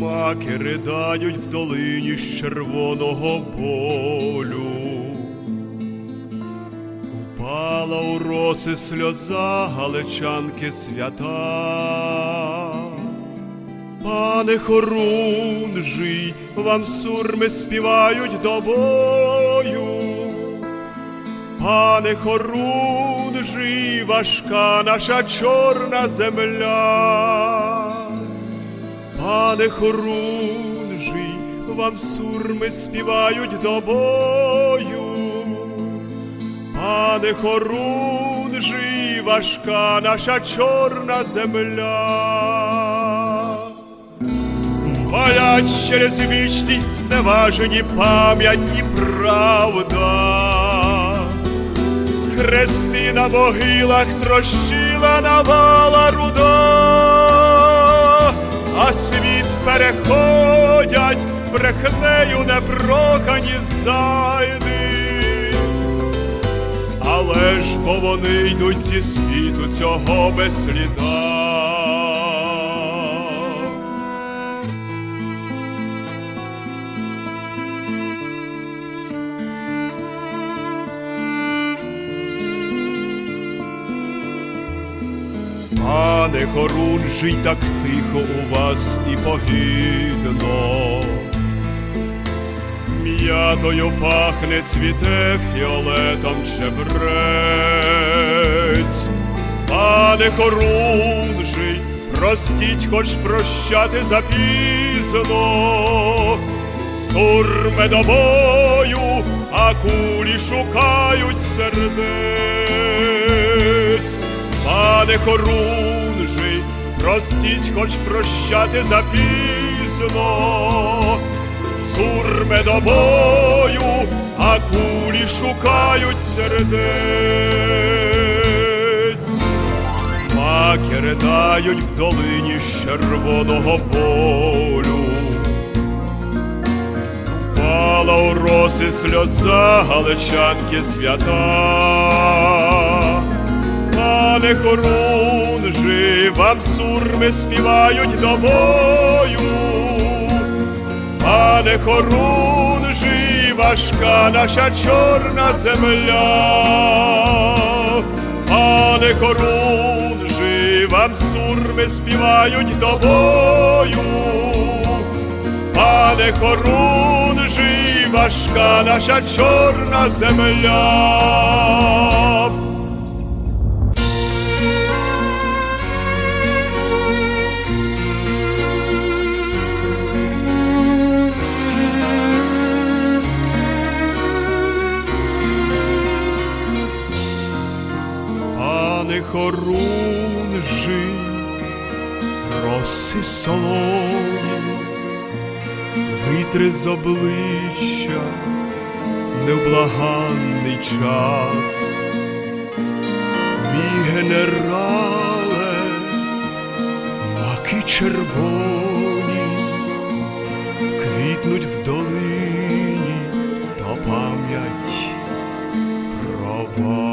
Маки ридають в долині з червоного болю. Упала у роси сльоза галичанки свята. Пане хорунжий, вам сурми співають до бою. Пане хорунжий, важка наша чорна земля. Пане хорунжий, вам сурми співають до бою. Пане хорунжий, важка наша чорна земля. Палять через вічність зневажені пам'ять і правда. Хрести на могилах трощила навала переходять брехнею непрохані зайди. Але ж бо вони йдуть зі світу цього без сліда. Пане хорунжий, так тихо у вас і погідно. М'ятою пахне цвіте фіолетом чебрець. Пане хорунжий, простіть, хоч прощати запізно. Сурме до бою, а кулі шукають сердець. Пане хорунжий, простіть, хоч прощати запізно. Сурме до бою, а кулі шукають сердець. Маки ридають в долині з червоного полю. Пала у роси сльоза галичанки свята. Пане хорунжи, вам сурми співають до бою. Пане хорунжи, важка наша чорна земля. Пане хорунжи, вам сурми співають до бою. Пане хорунжий, важка наша чорна земля. Пане хорунжий, роси солоні, витри з обличчя невблаганний час, мій генерале, маки червоні, квітнуть в долині та пам'ять про вас.